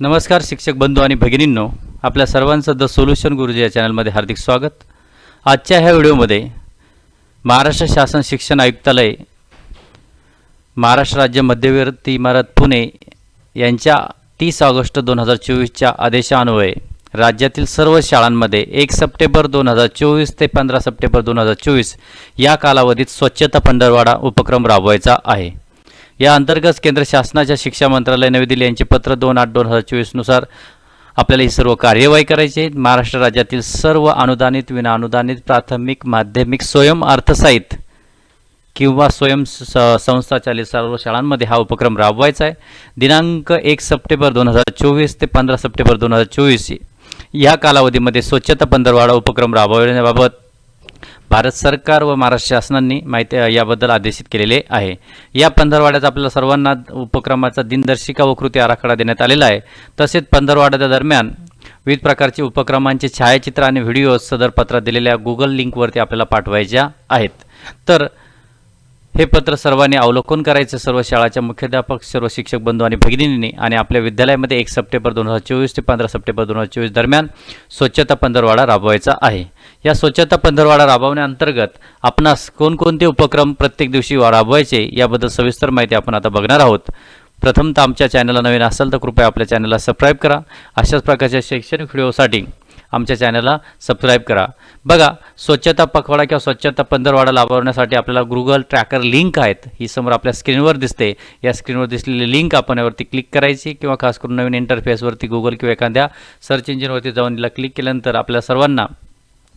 नमस्कार शिक्षक बंधू आणि भगिनींनो आपल्या सर्वांचं द सोल्युशन गुरुजी या चॅनलमध्ये हार्दिक स्वागत. आजच्या ह्या व्हिडिओमध्ये महाराष्ट्र शासन शिक्षण आयुक्तालय महाराष्ट्र राज्य मध्यवर्ती इमारत पुणे यांच्या तीस ऑगस्ट दोन हजार चोवीसच्या आदेशान्वये राज्यातील सर्व शाळांमध्ये एक सप्टेंबर दोन हजार चोवीस ते पंधरा सप्टेंबर दोन हजार चोवीस या कालावधीत स्वच्छता पंधरवाडा उपक्रम राबवायचा आहे. या अंतर्गत केंद्र शासनाच्या शिक्षा मंत्रालय नवी दिल्ली यांचे पत्र दोन आठ दोन हजार चोवीसनुसार आपल्याला ही सर्व कार्यवाही करायची आहे. महाराष्ट्र राज्यातील सर्व अनुदानित विनाअनुदानित प्राथमिक माध्यमिक स्वयं अर्थसाहित्य किंवा स्वयं स- संस्थाचालित सर्व शाळांमध्ये हा उपक्रम राबवायचा आहे. दिनांक एक सप्टेंबर दोन हजार चोवीस ते पंधरा सप्टेंबर दोन हजार चोवीस या कालावधीमध्ये स्वच्छता पंधरवाडा उपक्रम राबवण्याबाबत भारत सरकार व महाराष्ट्र शासनांनी माहिती याबद्दल आदेशित केलेले आहे. या पंधरवाड्याचा आपल्याला सर्वांना उपक्रमाचा दिनदर्शिका व कृती आराखडा देण्यात आलेला आहे. तसेच पंधरवाड्याच्या दरम्यान विविध प्रकारचे उपक्रमांचे छायाचित्र आणि व्हिडिओ सदर पत्रात दिलेल्या गुगल लिंकवरती आपल्याला पाठवायच्या आहेत. तर हे पत्र सर्वांनी अवलोकन करायचं सर्व शाळाच्या मुख्याध्यापक सर्व शिक्षक बंधू आणि भगिनींनी आणि आपल्या विद्यालयामध्ये एक सप्टेंबर दोन हजार चोवीस ते पंधरा सप्टेंबर दोन हजार चोवीस दरम्यान स्वच्छता पंधरवाडा राबवायचा आहे. या स्वच्छता पंधरवाडा राबवण्याअंतर्गत आपणास कोणकोणते उपक्रम प्रत्येक दिवशी राबवायचे याबद्दल सविस्तर माहिती आपण आता बघणार आहोत. प्रथमतः आमच्या चॅनलला नवीन असाल तर कृपया आपल्या चॅनलला सबस्क्राईब करा. अशाच प्रकारच्या शैक्षणिक व्हिडिओसाठी आमच्या चॅनलला सबस्क्राईब करा. बघा स्वच्छता पखवाडा किंवा स्वच्छता पंधरवाडा लाभवण्यासाठी आपल्याला गुगल ट्रॅकर लिंक आहेत. ही समोर आपल्या स्क्रीनवर दिसते. या स्क्रीनवर दिसलेली लिंक आपण यावरती क्लिक करायची किंवा खास करून नवीन इंटरफेसवरती गुगल किंवा एखाद्या सर्च इंजिनवरती जाऊन क्लिक केल्यानंतर आपल्या सर्वांना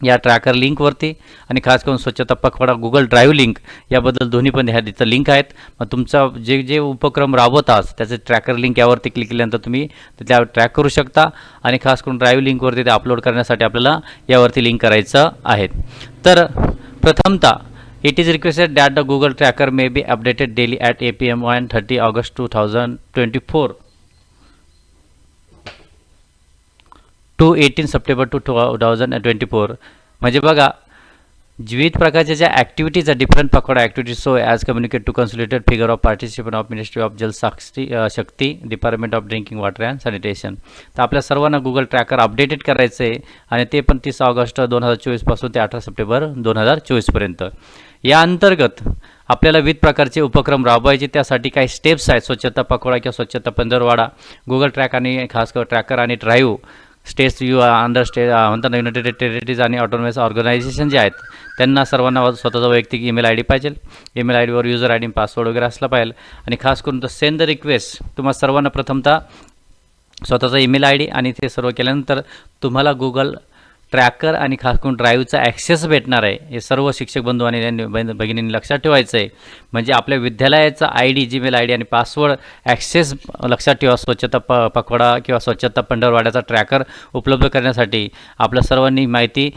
या ट्रॅकर लिंकवरती आणि खास करून स्वच्छता पखवाडा गुगल ड्राईव्ह लिंक याबद्दल दोन्ही पण ह्या तिथं लिंक आहेत. मग तुमचा जे जे उपक्रम राबवत आहात त्याचे ट्रॅकर लिंक यावरती क्लिक केल्यानंतर तुम्ही त्या ट्रॅक करू शकता. आणि खास करून ड्राईव्ह लिंकवरती ते अपलोड करण्यासाठी आपल्याला यावरती लिंक करायचं आहे. तर प्रथमतः it is requested that the Google tracker may be updated daily at A P M one thirty August two thousand twenty four to eighteen September two two thousand twenty four म्हणजे बघा विविध प्रकारच्या ज्या activities आहे different पकडा activities so as communicate to consolidated figure of participant of ministry of Jal Sakshi Shakti department of drinking water and sanitation तर आपल्या सर्वांना गुगल ट्रॅकर अपडेटेड करायचं आहे आणि ते पण तीस ऑगस्ट दोन हजार चोवीसपासून ते अठरा सप्टेंबर दोन हजार चोवीसपर्यंत या अंतर्गत आपल्याला विविध प्रकारचे उपक्रम राबवायचे त्यासाठी काही स्टेप्स आहेत स्वच्छता पखवाडा किंवा स्वच्छता पंधरवाडा. गुगल ट्रॅक आणि खास करून ट्रॅकर आणि drive states U under stay म्हणतात ना युनायटेड टेरिटरीज आणि ऑटोनॉमस ऑर्गनायझेशन जे आहेत त्यांना सर्वांना स्वतःचा वैयक्तिक ईमेल आय डी पाहिजे. ईमेल आय डीवर युजर आय डी पासवर्ड वगैरे असला पाहिजे. आणि खास करून तर सेंड द रिक्वेस्ट तुम्हाला सर्वांना प्रथमतः स्वतःचा ईमेल आय डी आणि ते सर्व केल्यानंतर तुम्हाला गुगल ट्रॅकर आणि खास करून ड्राईव्हचा ॲक्सेस भेटणार आहे. हे सर्व शिक्षक बंधू आणि त्यांनी भगिनींनी लक्षात ठेवायचं आहे म्हणजे आपल्या विद्यालयाचा I D Gmail I D आणि पासवर्ड ॲक्सेस लक्षात ठेवा. स्वच्छता प पखवाडा किंवा स्वच्छता पंढरवाड्याचा ट्रॅकर उपलब्ध करण्यासाठी आपल्या सर्वांनी माहिती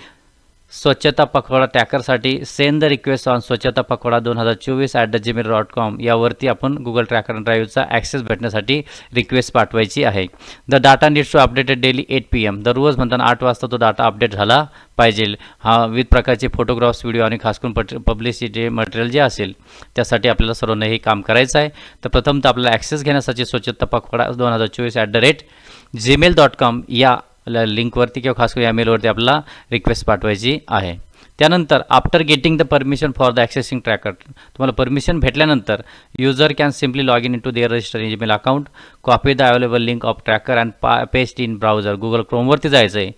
स्वच्छता पखवाडा ट्रॅकरसाठी सेंड द रिक्वेस्ट ऑन स्वच्छता पखवाडा दोन हजार चोवीस at the Gmail dot com यावरती आपण गुगल ट्रॅकर ड्राईव्हचा ॲक्सेस भेटण्यासाठी रिक्वेस्ट पाठवायची आहे. The data needs to updated daily eight P M दररोज म्हणताना आठ वाजता तो डाटा अपडेट झाला पाहिजे. हा विविध प्रकारचे फोटोग्राफ्स व्हिडिओ आणि खास करून पट पब्लिसिटी मटेरियल जे असेल त्यासाठी आपल्याला सर्वांना हे काम करायचं आहे. तर प्रथमतः आपल्याला ॲक्सेस घेण्यासाठी स्वच्छता पखवाडा दोन हजार चोवीस at the rate Gmail dot com या लिंकवरती किंवा खास करून या मेलवरती आपल्याला रिक्वेस्ट पाठवायची आहे. त्यानंतर after getting the permission for the accessing tracker तुम्हाला परमिशन भेटल्यानंतर user can simply log in in to their register email account copy the available link of tracker and पा पेस्ट इन ब्राउझर गुगल क्रोमवरती जायचं आहे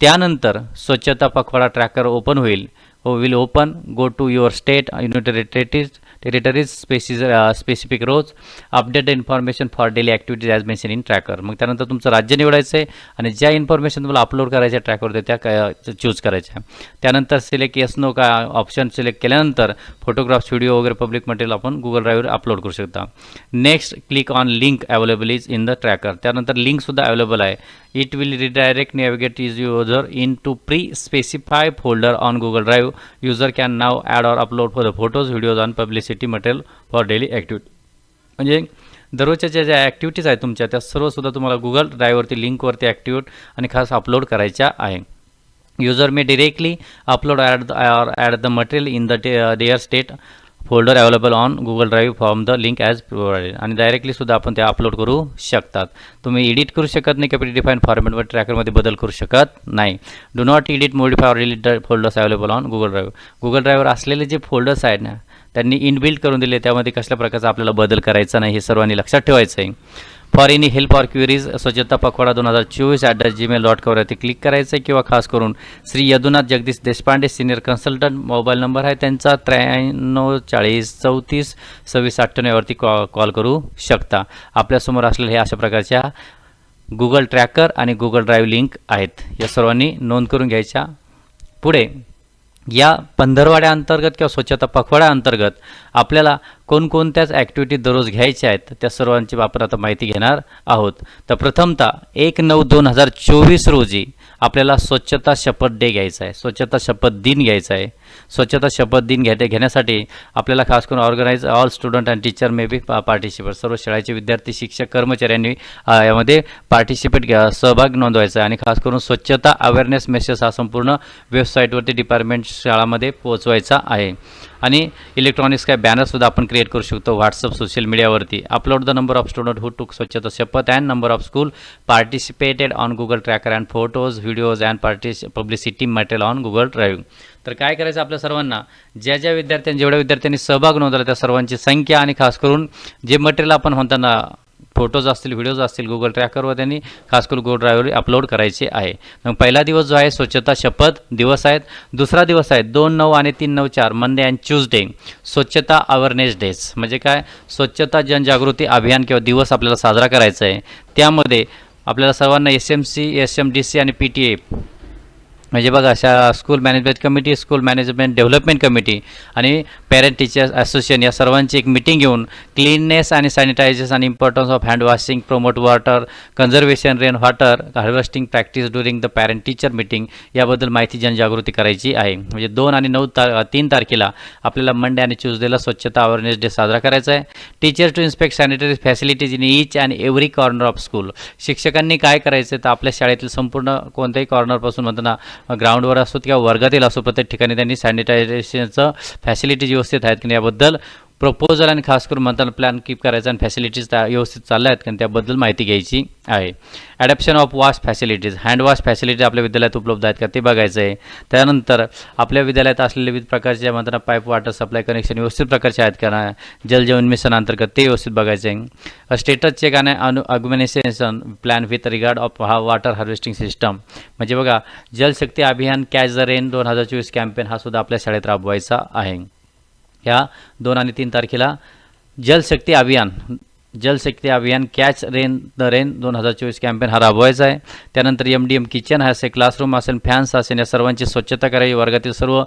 त्यानंतर स्वच्छता पखवाडा tracker open होईल. Will open go to your state united territories species specific rose update information for daily activities as mention in tracker मग त्यानंतर तुमचं राज्य निवडायचं आहे आणि ज्या इन्फॉर्मेशन तुम्हाला अपलोड करायच्या ट्रॅकवरती त्या काय चूज करायच्या त्यानंतर सिलेक्ट येस नो का ऑप्शन सिलेक्ट केल्यानंतर फोटोग्राफ्स व्हिडिओ वगैरे पब्लिक मटेरियल आपण गुगल ड्राईव्हवर अपलोड करू शकता. Next click on link available is in the tracker त्यानंतर लिंकसुद्धा अवेलेबल आहे. It will redirect navigate is into in to pre specify folder on Google drive now can now add or upload for videos photos videos on publicity material for daily म्हणजे दररोजच्या ज्या ज्या activities आहेत तुमच्या त्या सर्वसुद्धा तुम्हाला Google ड्रायव्हरती लिंकवरती activate आणि खास अपलोड करायच्या आहे. User may directly upload add add the material in the their state folder available on Google drive from the link as provided आणि डायरेक्टली सुद्धा आपण ते अपलोड करू शकतात. तुम्ही एडिट करू शकत नाही किंवा डिफाईन फॉर्मॅटवर ट्रॅकरमध्ये बदल करू शकत नाही. Do not edit modify or delete folders available on Google drive Google ड्राईव्हवर असलेले जे फोल्डर्स आहेत ना त्यांनी इनबिल्ट करून दिले त्यामध्ये कसल्या प्रकारचा आपल्याला बदल करायचा नाही हे सर्वांनी लक्षात ठेवायचं आहे for any help or queries स्वच्छता पखवाडा दोन हजार चोवीस ॲट द जीमेल डॉट कॉमवरती क्लिक करायचं आहे किंवा खास करून Shri Yadunath Jagdish Deshpande senior consultant mobile number आहे त्यांचा त्र्याण्णव चाळीस चौतीस सव्वीस अठ्ठ्याण्णववरती कॉ कॉल करू शकता. आपल्यासमोर असलेल्या हे अशा प्रकारच्या गुगल ट्रॅकर आणि गुगल ड्राईव्ह लिंक आहेत. या सर्वांनी नोंद करून घ्यायच्या पुढे. या पंधरवाड्या अंतर्गत किंवा स्वच्छता पखवाड्या अंतर्गत आपल्याला कोणकोणत्याच ॲक्टिव्हिटी दररोज घ्यायच्या आहेत त्या सर्वांची आपण आता माहिती घेणार आहोत. तर प्रथमतः एक नऊ दोन हजार चोवीस रोजी आपल्याला स्वच्छता शपथ डे घ्यायचा आहे. स्वच्छता शपथ दिन घ्यायचा आहे. स्वच्छता शपथ दिन घ्या घेण्यासाठी आपल्याला खास करून organise all student and teacher may be participate सर्व शाळेचे विद्यार्थी शिक्षक कर्मचाऱ्यांनी यामध्ये पार्टिसिपेट घ्या सहभाग नोंदवायचा आहे. आणि खास करून स्वच्छता अवेअरनेस मेसेज हा संपूर्ण वेबसाईटवरती डिपार्टमेंट शाळामध्ये पोहोचवायचा आहे. आणि इलेक्ट्रॉनिक्स काय बॅनरसुद्धा आपण क्रिएट करू शकतो व्हॉट्सअप सोशल मीडियावरती upload the number of student who took स्वच्छता शपथ and number of school participated on Google tracker and photos videos and parties publicity material on Google drive तर काय करायचं आपल्या सर्वांना? ज्या ज्या विद्यार्थ्यांनी जेवढ्या विद्यार्थ्यांनी सहभाग नोंदवला त्या सर्वांची संख्या आणि खास करून जे मटेरियल आपण म्हणताना फोटोज असतील व्हिडिओज असतील गुगल ट्रॅकरवर त्यांनी खास करून गुगल ड्रायव्हर अपलोड करायचे आहे. मग पहिला दिवस जो आहे स्वच्छता शपथ दिवस आहेत. दुसरा दिवस आहे दोन नऊ आणि तीन नऊ चार मंडे अँड ट्यूजडे स्वच्छता अवेअरनेस डेज म्हणजे काय? स्वच्छता जनजागृती अभियान किंवा दिवस आपल्याला साजरा करायचा आहे. त्यामध्ये आपल्याला सर्वांना S M C S M D C आणि पी टी ए म्हणजे बघा अशा school management committee school management development committee आणि पॅरेंट टीचर्स असोसिएशन या सर्वांची एक मिटिंग घेऊन क्लीननेस आणि सॅनिटायझेशन आणि importance of hand washing promote water conservation rain water harvesting practice during the parent teacher meeting याबद्दल माहिती जनजागृती करायची आहे. म्हणजे दोन आणि नऊ तार तीन तारखेला आपल्याला मंडे आणि ट्यूजडेला स्वच्छता अवेअरनेस डे साजरा करायचा आहे. Teachers to inspect sanitary facilities in each and every corner of school शिक्षकांनी काय करायचं तर आपल्या शाळेतील संपूर्ण कोणत्याही कॉर्नरपासून म्हणताना ग्राउंडवर असो किंवा वर्गातील असो प्रत्येक ठिकाणी त्यांनी सॅनिटायझेशनचं फॅसिलिटीज व्यवस्थित आहेत की याबद्दल प्रपोजल आणि खास करून मंथन प्लॅन कीप करायचा आणि फॅसिलिटीज त्या व्यवस्थित चालल्या आहेत कारण त्याबद्दल माहिती घ्यायची आहे. Adaption of wash facilities hand wash facility आपल्या विद्यालयात उपलब्ध आहेत का ते बघायचं आहे त्यानंतर आपल्या विद्यालयात असलेले विविध प्रकारच्या म्हणताना पाईप वॉटर सप्लाय कनेक्शन व्यवस्थित प्रकारचे आहेत का ना जल मिशन अंतर्गत ते व्यवस्थित बघायचं आहे स्टेटस चेक आणि अनु organisation plan with regard of हा वॉटर हार्वेस्टिंग सिस्टम म्हणजे बघा जलशक्ती अभियान कॅच द रेन दोन हजार चोवीस कॅम्पेन हा सुद्धा आपल्या शाळेत राबवायचा आहे. ह्या दोन आणि तीन तारखेला जलशक्ती अभियान जलशक्ती अभियान कॅच रेन द रेन दोन हजार चोवीस कॅम्पेन हा राबवायचा आहे. त्यानंतर एम डी एम किचन हा असे क्लासरूम असेल फॅन्स असेल या सर्वांची स्वच्छता करावी. वर्गातील सर्व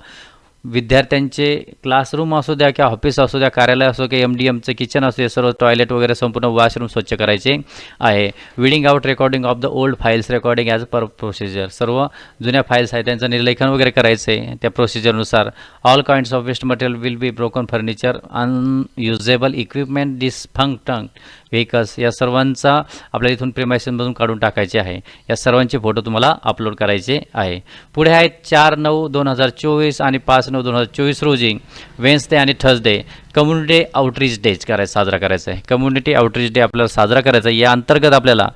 विद्यार्थ्यांचे क्लासरूम असू द्या किंवा ऑफिस असू द्या कार्यालय असो किंवा एम डी एमचं किचन असू द्या सर्व टॉयलेट वगैरे संपूर्ण वॉशरूम स्वच्छ करायचे आहे. Weeding out recording of the old files recording as per procedure सर्व जुन्या फाईल्स आहेत त्यांचं निर्लेखन वगैरे करायचं आहे त्या प्रोसिजरनुसार all kinds of waste material will be broken furniture unusable equipment dysfunctioning vehicles या सर्वांचा आपल्याला इथून प्रिमायसनमधून काढून टाकायचे आहे. या सर्वांचे फोटो तुम्हाला अपलोड करायचे आहे. पुढे आहेत चार नऊ दोन हजार चोवीस आणि पाच नऊ दोन हजार चोवीस रोजी वेन्सडे आणि थर्सडे कम्युनिटी आउटरीच डे करायचा साजरा करायचा आहे. कम्युनिटी आउटरीच डे आपल्याला साजरा करायचा आहे. या अंतर्गत आपल्याला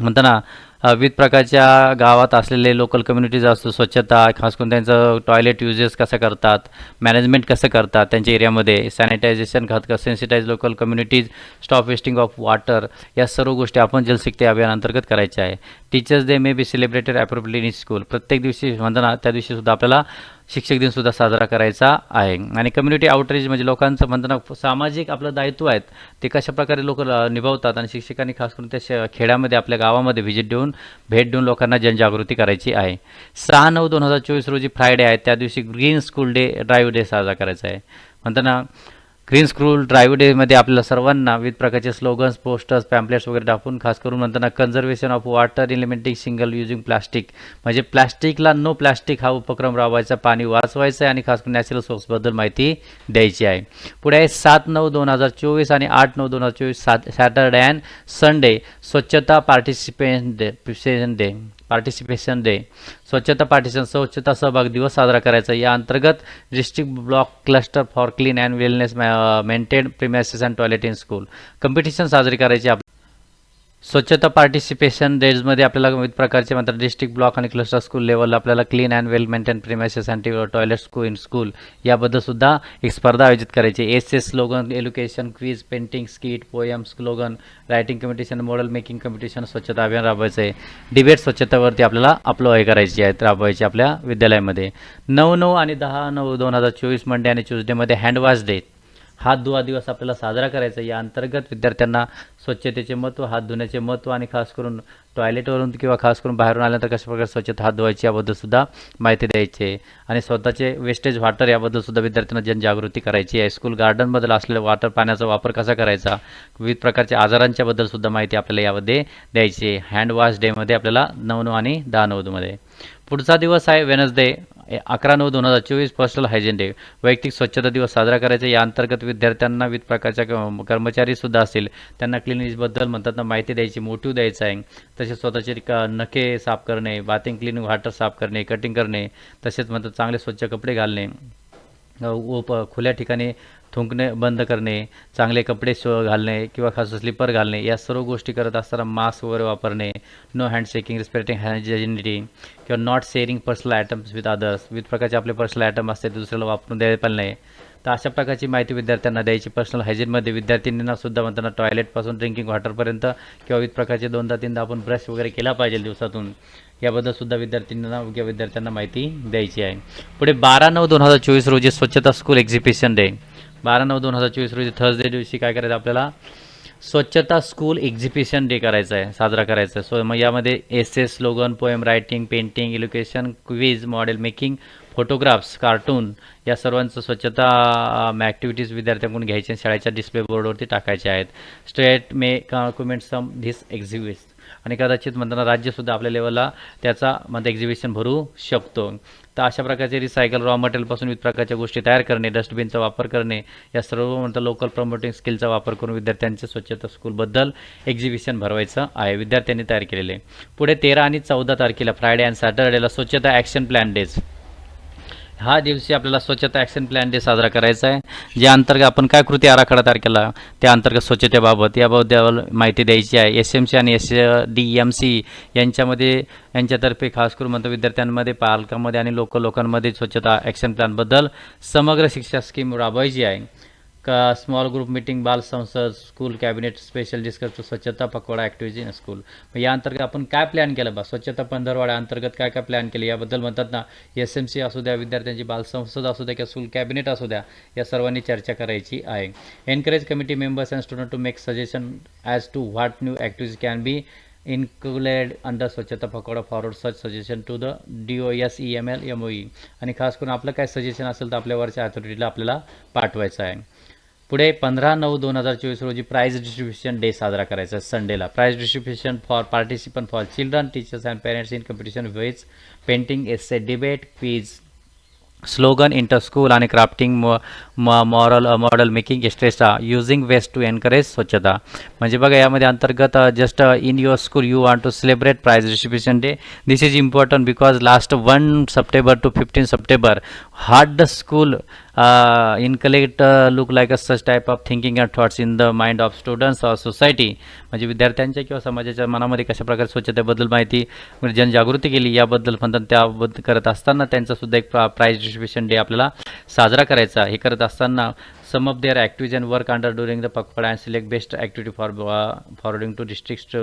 म्हणताना विविध प्रकारच्या गावात असलेले लोकल कम्युनिटीज असतो स्वच्छता खास करून त्यांचं टॉयलेट युजेस कसं करतात मॅनेजमेंट कसं करतात त्यांच्या एरियामध्ये सॅनिटायझेशन खात sensitise local communities stop wasting of water या सर्व गोष्टी आपण जलशक्ती अभियान अंतर्गत करायच्या आहे. Teachers day may be celebrated appropriately in school प्रत्येक दिवशी म्हणताना त्या दिवशी सुद्धा आपल्याला शिक्षक दिनसुद्धा साजरा करायचा आहे. आणि कम्युनिटी आउटरीच म्हणजे लोकांचं म्हणताना सामाजिक आपलं दायित्व आहेत ते कशा प्रकारे लोक निभावतात आणि शिक्षकांनी खास करून त्या श खेड्यामध्ये आपल्या गावामध्ये व्हिजिट देऊन भेट देऊन लोकांना जनजागृती करायची आहे. सहा नऊ दोन हजार चोवीस रोजी फ्रायडे आहे त्या दिवशी green school day drive day साजरा करायचा आहे. म्हणताना ग्रीन स्क्रूल ड्राईव्ह डेमध्ये आपल्याला सर्वांना विविध प्रकारचे स्लोगन्स पोस्टर्स पॅम्पलेट्स वगैरे टाकून खास करून म्हणताना conservation of water eliminating single using plastic म्हणजे प्लास्टिकला नो प्लास्टिक हा उपक्रम राबवायचा पाणी वाचवायचं आहे आणि खास करून नॅचरल सोर्सबद्दल माहिती द्यायची आहे. पुढे आहे सात नऊ दोन हजार चोवीस आणि आठ नऊ दोन हजार चोवीस सात सॅटरडे अँड संडे स्वच्छता participation day day participation day स्वच्छता पार्टिशन स्वच्छता सहभाग दिवस साजरा करायचा. या अंतर्गत district block cluster for clean and wellness maintain premises and toilet in school. Competition साजरी करायची स्वच्छता पार्टिसिपेशन डेजमध्ये आपल्याला विविध प्रकारचे मात्र डिस्ट्रिक्ट ब्लॉक आणि क्लस्टर स्कूल लेवलला आपल्याला clean and well maintain premises and toilet school in school याबद्दल सुद्धा एक स्पर्धा आयोजित करायची. S S slogan education quiz painting skit poem slogan writing competition model making competition स्वच्छता अभियान राबवायचं आहे डिबेट स्वच्छतेवरती आपल्याला अप्लाय करायची आहेत राबवायची आपल्या विद्यालयामध्ये. नऊ नऊ आणि दहा नऊ दोन हजार चोवीस मंडे आणि ट्युजडेमध्ये हँडवॉश डे हात धुवा दिवस आपल्याला साजरा करायचा या अंतर्गत विद्यार्थ्यांना स्वच्छतेचे महत्त्व हात धुण्याचे महत्त्व आणि खास करून टॉयलेटवरून किंवा खास करून बाहेरून आल्यानंतर कशा प्रकारे स्वच्छता हात धुवायची याबद्दल सुद्धा माहिती द्यायची आणि स्वतःचे वेस्टेज वॉटर याबद्दल सुद्धा विद्यार्थ्यांना जनजागृती करायची आहे. स्कूल गार्डनबद्दल असलेल्या वॉटर पाण्याचा वापर कसा करायचा? विविध प्रकारच्या आजारांच्याबद्दल सुद्धा माहिती आपल्याला यामध्ये द्यायची आहे. हँड वॉश डेमध्ये आपल्याला नऊ नऊ आणि दहा नऊमध्ये पुढचा दिवस आहे वेनसडे अकरा नऊ दोन हजार चोवीस पर्सनल हायजीन डे. वैयक्तिक स्वच्छता दिवस साजरा करायचा. या अंतर्गत विद्यार्थ्यांना विविध प्रकारच्या क- असतील. त्यांना क्लिनिंगबद्दल म्हणतात ना माहिती द्यायची मोटिव्ह द्यायचा आहे. तसेच स्वतःचे नखे साफ करणे बाथिंग क्लीन वॉटर साफ करणे कटिंग करणे. तसेच म्हणतात चांगले स्वच्छ कपडे घालणे. व खुल्या ठिकाणी थुंकणे बंद करणे चांगले कपडे शो घालणे किंवा खास स्लीपर घालणे या सर्व गोष्टी करत असताना मास्क वगैरे वापरणे no hand shaking respecting hygienity किंवा not sharing personal items with others विविध प्रकारचे आपले पर्सनल आयटम असते ते दुसऱ्याला वापरून द्यायला पण नाही. तर अशा प्रकारची माहिती विद्यार्थ्यांना द्यायची पर्सनल हायजीनमध्ये विद्यार्थ्यांना सुद्धा म्हणताना टॉयलेटपासून ड्रिंकिंग वॉटरपर्यंत किंवा विविध प्रकारचे दोनदा तीनदा आपण ब्रश वगैरे केला पाहिजे दिवसातून. याबद्दल सुद्धा विद्यार्थ्यांना किंवा विद्यार्थ्यांना माहिती द्यायची आहे. पुढे बारा नऊ दोन हजार चोवीस रोजी स्वच्छता स्कूल एक्झिबिशन डे बारा नऊ दोन हजार चोवीस रोजी थर्सडे दिवशी काय करायचं आपल्याला? स्वच्छता स्कूल एक्झिबिशन डे करायचा आहे साजरा करायचा आहे. सो मग यामध्ये S S slogan poem writing painting education quiz model making photographs cartoon या सर्वांचं स्वच्छता ॲक्टिव्हिटीज विद्यार्थ्यांकडून घ्यायचे शाळेच्या डिस्प्ले बोर्डवरती टाकायचे आहेत. State may document some this exhibit आणि कदाचित म्हणताना राज्यसुद्धा आपल्या लेवलला त्याचा म्हणता एक्झिबिशन भरू शकतो. तर अशा प्रकारचे रिसायकल रॉ मटेरियलपासून विविध प्रकारच्या गोष्टी तयार करणे डस्टबिनचा वापर करणे या सर्व म्हणता लोकल प्रमोटिंग स्किलचा वापर करून विद्यार्थ्यांच्या स्वच्छता स्कूलबद्दल एक्झिबिशन भरवायचं आहे. विद्यार्थ्यांनी तयार केलेले. पुढे तेरा आणि चौदा तारखेला फ्रायडे आणि सॅटर्डेला स्वच्छता ॲक्शन प्लॅन डेज हा दिवशी आपल्याला स्वच्छता ॲक्शन प्लॅन डे साजरा करायचा आहे. ज्या अंतर्गत आपण काय कृती आराखडा तयार केला त्या अंतर्गत स्वच्छतेबाबत याबद्दल माहिती द्यायची आहे. एस एम सी आणि एस डी एम सी यांच्यामध्ये यांच्यातर्फे खास करून म्हणतो विद्यार्थ्यांमध्ये पालकांमध्ये आणि लोक लोकांमध्ये स्वच्छता ॲक्शन प्लॅनबद्दल समग्र शिक्षा स्कीम राबवायची आहे. का स्मॉल ग्रुप मीटिंग बाल संसद स्कूल कॅबिनेट स्पेशल डिस्कस स्वच्छता पकवाडा ॲक्टिव्हिटी इन स्कूल मग या अंतर्गत आपण काय प्लॅन केलं बा? स्वच्छता पंधरवाडा अंतर्गत काय काय प्लॅन केले? याबद्दल म्हणतात ना एस एम सी असू द्या विद्यार्थ्यांची बाल संसद असू द्या किंवा स्कूल कॅबिनेट असू द्या या सर्वांनी चर्चा करायची आहे. Encourage committee members and student to make suggestion as to what new activities can be included under स्वच्छता पकवाडा forward such suggestion to the D O S E M L M O E आणि खास करून आपलं काय suggestion असेल तर आपल्या वरच्या अथॉरिटीला आपल्याला पाठवायचं आहे. पुढे पंधरा नऊ दोन हजार चोवीस रोजी प्राईज डिस्ट्रीब्युशन डे साजरा करायचा आहे संडेला prize distribution for participant for children teachers and parents in competition which painting essay debate quiz slogan inter school आणि crafting moral model making etcetera using waste to encourage स्वच्छता. म्हणजे बघा यामध्ये अंतर्गत just in your school you want to celebrate prize distribution day this is important because last one September to fifteen September hard school uh, inculcate uh, look like a such type of thinking and thoughts in the mind of students or society म्हणजे विद्यार्थ्यांच्या किंवा समाजाच्या मनामध्ये कशा प्रकारे स्वच्छतेबद्दल माहिती म्हणजे जनजागृती केली याबद्दल म्हणतात त्याबद्दल करत असताना त्यांचासुद्धा एक प्राईज डिस्ट्रीब्युशन डे आपल्याला साजरा करायचा. हे करत असताना some of work under during work under and the best activity select best activity for forwarding to district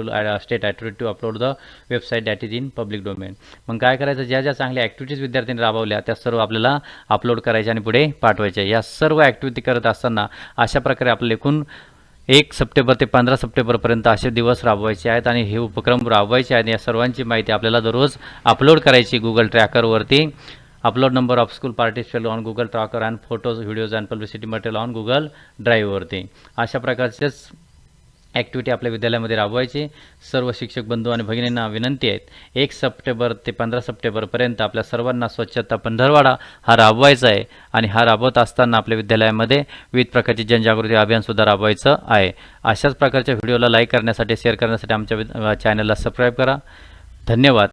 state authority to upload the website that is in public domain मग काय करायचं? ज्या ज्या चांगल्या ॲक्टिव्हिटीज विद्यार्थ्यांनी राबवल्या त्या सर्व आपल्याला अपलोड करायच्या आणि पुढे पाठवायच्या या सर्व ॲक्टिव्हिटी करत असताना अशा प्रकारे आपलं एकूण एक सप्टेंबर ते पंधरा सप्टेंबरपर्यंत असे दिवस राबवायचे आहेत आणि हे उपक्रम राबवायचे आहेत. या सर्वांची माहिती आपल्याला दररोज अपलोड करायची Google ट्रॅकरवरती upload number of school participate on Google tracker and photos videos and publicity material on Google ड्राईव्हवरती अशा प्रकारचेच ॲक्टिव्हिटी आपल्या विद्यालयामध्ये राबवायची. सर्व शिक्षक बंधू आणि भगिनींना विनंती आहेत एक सप्टेंबर ते पंधरा सप्टेंबरपर्यंत आपल्या सर्वांना स्वच्छता पंधरवाडा हा राबवायचा आहे आणि हा राबवत असताना आपल्या विद्यालयामध्ये विविध प्रकारचे जनजागृती अभियानसुद्धा राबवायचं आहे. अशाच प्रकारच्या व्हिडिओला लाईक करण्यासाठी शेअर करण्यासाठी आमच्या चॅनलला सबस्क्राईब करा. धन्यवाद.